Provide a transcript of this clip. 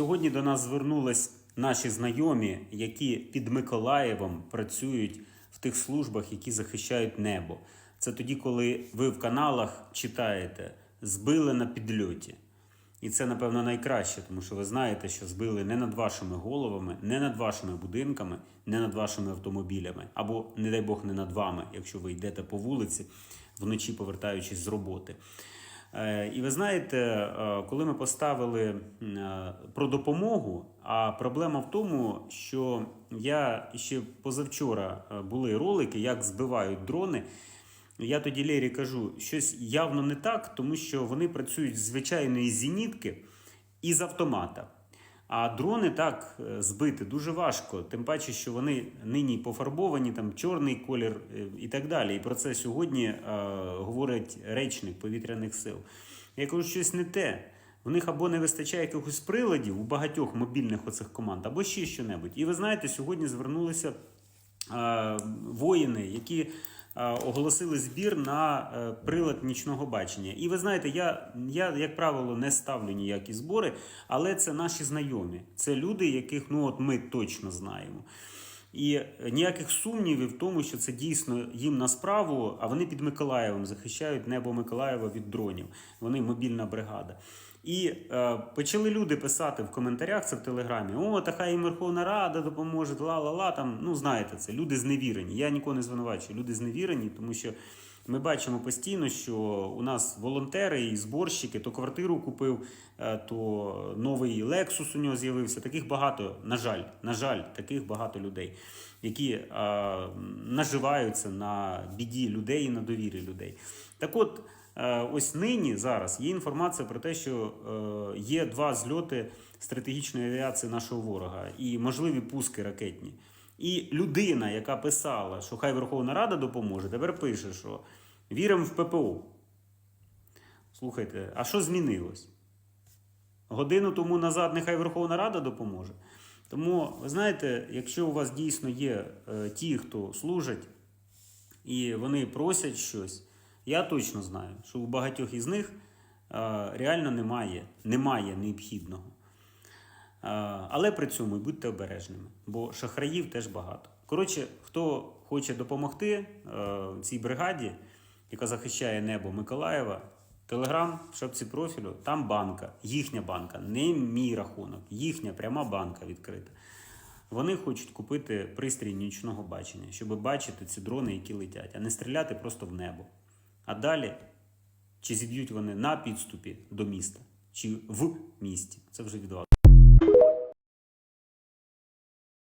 Сьогодні до нас звернулись наші знайомі, які під Миколаєвом працюють в тих службах, які захищають небо. Це тоді, коли ви в каналах читаєте збили на підльоті. І це, напевно, найкраще, тому що ви знаєте, що збили не над вашими головами, не над вашими будинками, не над вашими автомобілями, або, не дай Бог, не над вами, якщо ви йдете по вулиці вночі, повертаючись з роботи. Е, І ви знаєте, е, коли ми поставили е, про допомогу, а проблема в тому, що я ще позавчора були ролики, як збивають дрони. Я тоді Лері кажу, щось явно не так, тому що вони працюють з звичайної зенітки і з автомата. А дрони так е, збити дуже важко, тим паче, що вони нині пофарбовані, там чорний колір е, і так далі. І про це сьогодні е, говорить речник повітряних сил. Я кажу, щось не те. В них або не вистачає якихось приладів у багатьох мобільних оцих команд, або ще що-небудь. І ви знаєте, сьогодні звернулися е, воїни, які оголосили збір на е, прилад нічного бачення. І ви знаєте, я, я, як правило, не ставлю ніякі збори, але це наші знайомі. Це люди, яких ну, от ми точно знаємо. І ніяких сумнівів в тому, що це дійсно їм на справу, а вони під Миколаєвом захищають небо Миколаєва від дронів. Вони мобільна бригада. І е, почали люди писати в коментарях це в телеграмі: О, та хай їм Верховна Рада допоможе, ла-ла-ла. Там, ну знаєте, це люди зневірені. Я нікого не звинувачую. Люди зневірені, тому що ми бачимо постійно, що у нас волонтери і зборщики то квартиру купив, е, то новий Lexus у нього з'явився. Таких багато, на жаль, на жаль, таких багато людей, які е, наживаються на біді людей і на довірі людей. Так от, е, ось нині зараз є інформація про те, що є два зльоти стратегічної авіації нашого ворога і можливі пуски ракетні. І людина, яка писала, що хай Верховна Рада допоможе, тепер пише, що віримо в ППО. Слухайте, а що змінилось? Годину тому назад нехай Верховна Рада допоможе. Тому, ви знаєте, якщо у вас дійсно є е, ті, хто служать, і вони просять щось, я точно знаю, що у багатьох із них е, реально немає, немає необхідного. Але при цьому будьте обережними, бо шахраїв теж багато. Коротше, хто хоче допомогти е, цій бригаді, яка захищає небо Миколаєва, телеграм, в шапці профілю, там банка, їхня банка, не мій рахунок, їхня пряма банка відкрита. Вони хочуть купити пристрій нічного бачення, щоб бачити ці дрони, які летять, а не стріляти просто в небо. А далі, чи зіб'ють вони на підступі до міста, чи в місті, це вже від.